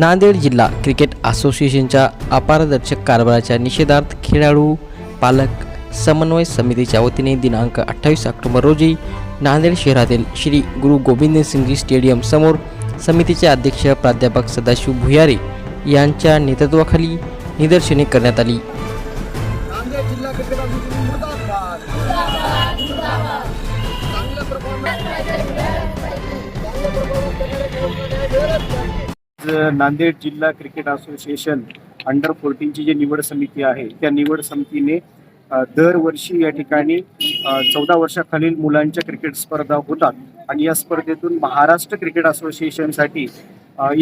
नांदेड जिल्हा क्रिकेट असोसिएशनच्या अपारदर्शक कारभाराच्या निषेधार्थ खेळाडू पालक समन्वय समितीच्या वतीने दिनांक अठ्ठावीस ऑक्टोबर रोजी नांदेड शहरातील श्री गुरु गोविंद सिंगजी स्टेडियम समोर समितीचे अध्यक्ष प्राध्यापक सदाशिव भुयारे यांच्या नेतृत्वाखाली निदर्शने करण्यात आली. नांदेड जिल्हा क्रिकेट असोसिएशन नांदेड जिल्हा क्रिकेट असोसिएशन अंडर फोर्टीनची जी निवड समिती आहे त्या निवड समितीने दरवर्षी या ठिकाणी चौदा वर्षाखालील मुलांच्या क्रिकेट स्पर्धा होतात. आणि या स्पर्धेतून महाराष्ट्र क्रिकेट असोसिएशनसाठी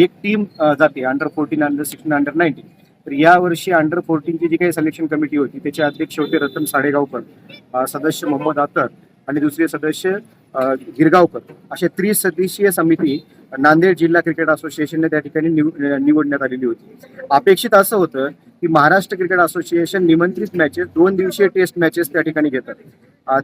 एक टीम जाते under fourteen under sixteen under nineteen. तर यावर्षी अंडर फोर्टीनची जी काही सिलेक्शन कमिटी होती त्याचे अध्यक्ष होते रतन साडेगावकर सदस्य मोहम्मद अतर. आणि दुसरे सदस्य गिरगावकर. असे त्रिसदस्यीय समिती नांदेड जिल्हा क्रिकेट असोसिएशनने त्या ठिकाणी निवडण्यात आलेली होती. अपेक्षित असं होतं की महाराष्ट्र क्रिकेट असोसिएशन निमंत्रित मॅचेस दोन दिवसीय टेस्ट मॅचेस त्या ठिकाणी घेतात.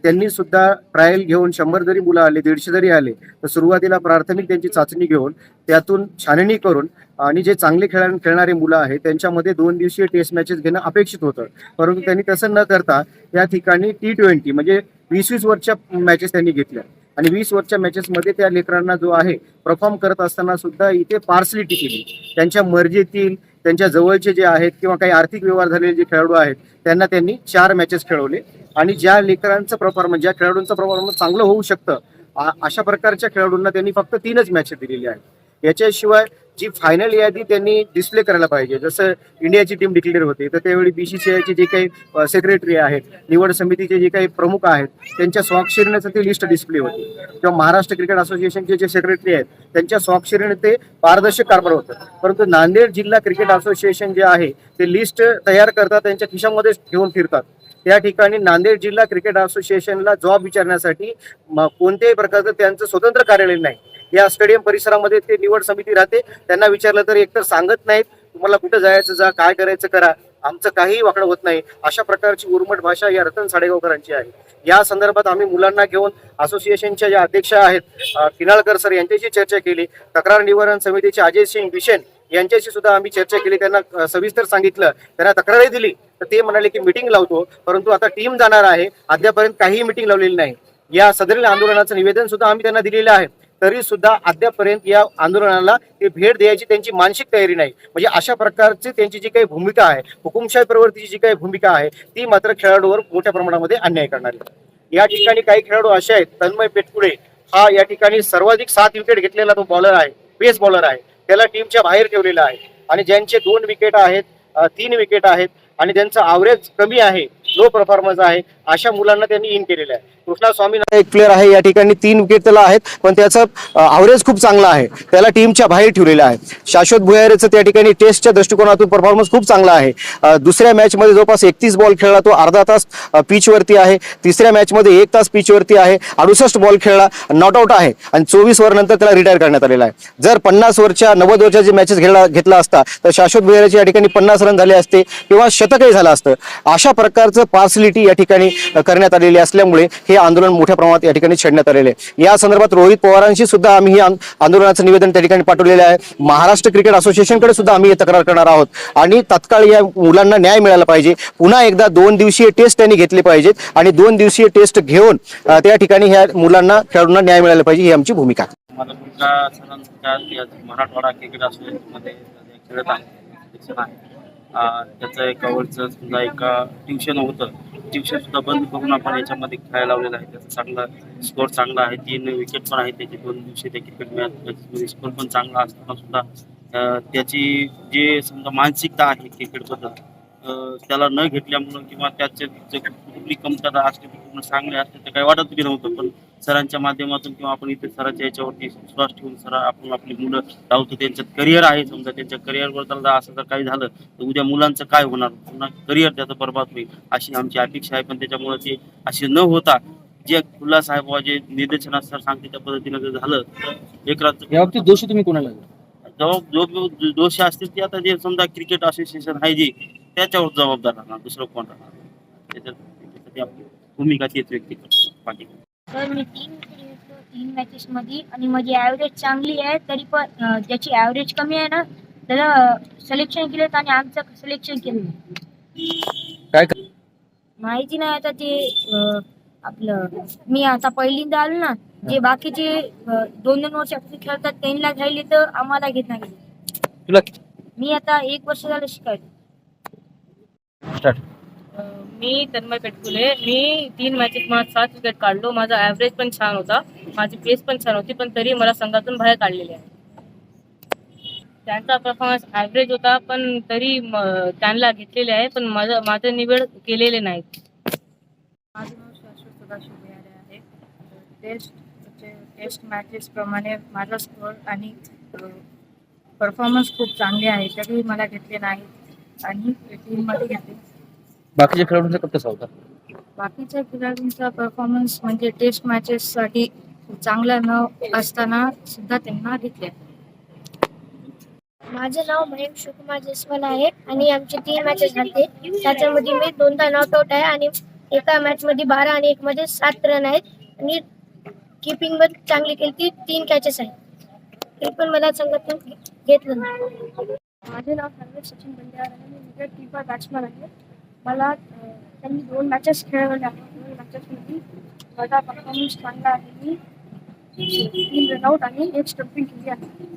त्यांनी सुद्धा ट्रायल घेऊन शंभर जरी मुलं आले दीडशे जरी आले तर सुरुवातीला प्राथमिक त्यांची चाचणी घेऊन त्यातून छाननी करून आणि जे चांगले खेळ खेळणारे मुलं आहेत त्यांच्यामध्ये दोन दिवसीय टेस्ट मॅचेस घेणं अपेक्षित होतं. परंतु त्यांनी तसं न करता या ठिकाणी टी ट्वेंटी म्हणजे वीस वीस वरच्या मॅचेस त्यांनी घेतल्या. आणि वीस वरच्या मॅचेसमध्ये त्या लेकरांना जो आहे परफॉर्म करत असताना सुद्धा इथे पार्सलिटी केली. त्यांच्या मर्जीतील त्यांच्या जवळचे जे आहेत किंवा काही आर्थिक व्यवहार झालेले जे खेळाडू आहेत त्यांना त्यांनी चार मॅचेस खेळवले. आणि ज्या लेकरांचं परफॉर्मन्स ज्या खेळाडूंचं परफॉर्मन्स चांगलं होऊ शकतं अशा प्रकारच्या खेळाडूंना त्यांनी फक्त तीनच मॅचेस दिलेली आहेत. याच्याशिवाय जी फायनल यादी त्यांनी डिस्प्ले करायला पाहिजे. जसं इंडियाची टीम डिक्लेअर होते तर त्यावेळी बीसीसीआयचे जे काही सेक्रेटरी आहेत निवड समितीचे जे काही प्रमुख आहेत त्यांच्या स्वाक्षरीने ती लिस्ट डिस्प्ले होती. किंवा महाराष्ट्र क्रिकेट असोसिएशनचे जे सेक्रेटरी आहेत त्यांच्या स्वाक्षरीने ते पारदर्शक कारभार होतं. परंतु नांदेड जिल्हा क्रिकेट असोसिएशन जे आहे ते लिस्ट तयार करतात त्यांच्या खिशामध्येच घेऊन फिरतात. त्या ठिकाणी नांदेड जिल्हा क्रिकेट असोसिएशनला जॉब विचारण्यासाठी कोणत्याही प्रकारचं त्यांचं स्वतंत्र कार्यालय नाही. या स्टेडियम परिसरामध्ये ते निवड समिती राहते. त्यांना विचारलं तर एकतर सांगत नाहीत तुम्हाला कुठं जायचं जा काय करायचं करा. आमचं काहीही वाकडं होत नाही. अशा प्रकारची उर्मट भाषा या रतन साडेगावकरांची आहे. या संदर्भात आम्ही मुलांना घेऊन असोसिएशनच्या ज्या अध्यक्ष आहेत किनाळकर सर यांच्याशी चर्चा केली. तक्रार निवारण समितीचे अजय सिंग बिशेन यांच्याशी सुद्धा आम्ही चर्चा केली. त्यांना सविस्तर सांगितलं. त्यांना तक्रारही दिली. तर ते म्हणाले की मिटिंग लावतो परंतु आता टीम जाणार आहे. अद्यापर्यंत काहीही मिटिंग लावलेली नाही. या सदरील आंदोलनाचं निवेदन सुद्धा आम्ही त्यांना दिलेलं आहे. तरी सुद्धा अद्यापर्यंत या आंदोलनाला ते भेट द्यायची त्यांची मानसिक तयारी नाही. म्हणजे अशा प्रकारची त्यांची जी काही भूमिका आहे हुकुमशाही प्रवृत्तीची जी काही भूमिका आहे ती मात्र खेळाडूवर मोठ्या प्रमाणामध्ये अन्याय करणारी. आहे. या ठिकाणी काही खेळाडू असे आहेत तन्मय पेटकुळे. हा या ठिकाणी सर्वाधिक सात विकेट घेतलेला तो बॉलर आहे बेस्ट बॉलर आहे. त्याला टीमच्या बाहेर ठेवलेला आहे. आणि ज्यांचे दोन विकेट आहेत तीन विकेट आहेत आणि त्यांचा आवरेज कमी आहे लो परफॉर्मन्स आहे अशा मुलांना त्यांनी इन केलेलं आहे. कृष्णा स्वामी एक प्लेअर आहे. या ठिकाणी तीन विकेट त्याला आहेत. पण त्याचं अवरेज खूप चांगला आहे. त्याला टीमच्या बाहेर ठेवलेलं आहे. शाश्वत भुयारेचं त्या ठिकाणी टेस्टच्या दृष्टिकोनातून परफॉर्मन्स खूप चांगला आहे. दुसऱ्या मॅचमध्ये जवळपास एकतीस बॉल खेळला तो अर्धा तास पिचवरती आहे. तिसऱ्या मॅचमध्ये एक तास पिचवरती आहे. अडुसष्ट बॉल खेळला नॉट आउट आहे. आणि चोवीस वर नंतर त्याला रिटायर करण्यात आलेला आहे. जर पन्नास वरच्या नव्वद वरच्या जे मॅचेस घेतला घेतला असता तर शाश्वत भुयारेचे या ठिकाणी पन्नास रन झाले असते किंवा शतकही झालं असतं. अशा प्रकारचं पार्सलिटी या ठिकाणी करण्यात आलेली असल्यामुळे हे आंदोलन मोठ्या प्रमाणात या ठिकाणी छेडण्यात आलेले आहे. या संदर्भात रोहित पवारांशी सुद्धा आम्ही हे आंदोलनाचं निवेदन त्या ठिकाणी पाठवलेलं आहे. महाराष्ट्र क्रिकेट असोसिएशनकडे सुद्धा आम्ही तक्रार करणार आहोत. आणि तत्काळ या मुलांना न्याय मिळाला पाहिजे. पुन्हा एकदा दोन दिवसीय टेस्ट त्यांनी घेतले पाहिजेत आणि दोन दिवसीय टेस्ट घेऊन त्या ठिकाणी ह्या मुलांना खेळाडूंना न्याय मिळाला पाहिजे ही आमची भूमिका आहे. माझा मुलगा मराठवाडा क्रिकेट असोसिएशनमध्ये खेळत आहे त्याचं एक वरचं समजा एक ट्युशन होतं. दिवशी सुद्धा बंद करून आपण याच्यामध्ये खेळायला लावलेला आहे. त्याचा चांगला स्कोर चांगला आहे. तीन विकेट पण आहे त्याचे दोन दिवशी ते क्रिकेट मॅच स्कोर पण चांगला असताना सुद्धा त्याची जे समजा मानसिकता आहे क्रिकेटबद्दल त्याला न घेतल्यामुळं किंवा त्याचे कुठली कमतरता असते पूर्ण चांगली असते ते काही वाटत बी नव्हतं. पण सरांच्या माध्यमातून किंवा आपण इथे सरांच्या याच्यावरती विश्वास ठेवून सर आपण आपली मुलं लावतो त्यांच्यात करिअर आहे. समजा त्यांच्या करिअरवर जर असं जर काही झालं तर उद्या मुलांचं काय होणार? पुन्हा करिअर त्याचं बरबाद होईल अशी आमची अपेक्षा आहे. पण त्याच्यामुळे ते असे न होता जे खुल्ला साहेब जे निदर्शनात सर सांगते त्या पद्धतीनं जर झालं तर एक रात्र बाबतीत दोषी तुम्ही कोणाला जबाब दोष असतील ते आता जे समजा क्रिकेट असोसिएशन आहे जे त्याच्यावर जबाबदार राहणार दुसरं कोण राहणार? त्याच्यात भूमिका तेच व्यक्त करतो. बाकी तर मी तीन घेतलो तीन मॅचेस मध्ये. आणि माझी ॲव्हरेज चांगली आहे तरी पण ज्याची ॲव्हरेज कमी आहे ना त्याला सिलेक्शन केलं आणि आमचं सिलेक्शन केलं. काय माहिती नाही आता ते आपलं मी आता पहिल्यांदा आलो ना जे बाकीचे दोन दोन वर्षापासून खेळतात त्यांना घ्यायले तर आम्हाला घेत नाही. तुला मी आता एक वर्ष झालं शिकायला. स्टार्ट मी तन्मय पेटकुले. मी तीन मॅचेस माझा सात विकेट काढलो. माझा ॲव्हरेज पण छान होता. माझी पेस पण छान होती पण तरी मला संघातून बाहेर काढलेले आहे. त्यांचा परफॉर्मन्स ॲव्हरेज होता पण तरी त्यांना घेतलेले आहे पण माझं माझं निवड केलेले नाहीत. माझं नाव शाश्वत सदाशिव बिहारे आहे. टेस्ट टेस्ट मॅचेस प्रमाणे माझा स्कोअर आणि परफॉर्मन्स खूप चांगले आहे तरी मला घेतले नाही आणि टीममध्ये घेतले. बाकीच्या खेळाडूंचा कसा होता? बाकीच्या खेळाडूंचा परफॉर्मन्स म्हणजे टेस्ट मॅचेससाठी चांगला न असताना सुद्धा त्यांना घेतले. माझं नाव महेश शिवकुमार जयस्वाल आहे आणि आमचे तीन मॅचेस झाले. त्याच्यामध्ये मी दोनदा नॉट आउट आहे आणि एका मॅच मध्ये बारा आणि एक मध्ये सात रन आहेत. आणि किपिंगमध्ये चांगली केली ती तीन कॅचेस आहेत. ते पण मला संघातून घेतलं नाही. माझे नाव सर्वेश सचिन बंडियार आहे मी विकेट किपर बॅट्समन आहे. मला त्यांनी दोन मॅचेस खेळवल्या दोन मॅचेसमध्ये माझा परफॉर्मन्स चांगला आहे. मी तीन रनआउट आणि एक स्टम्पिंग केली आहे.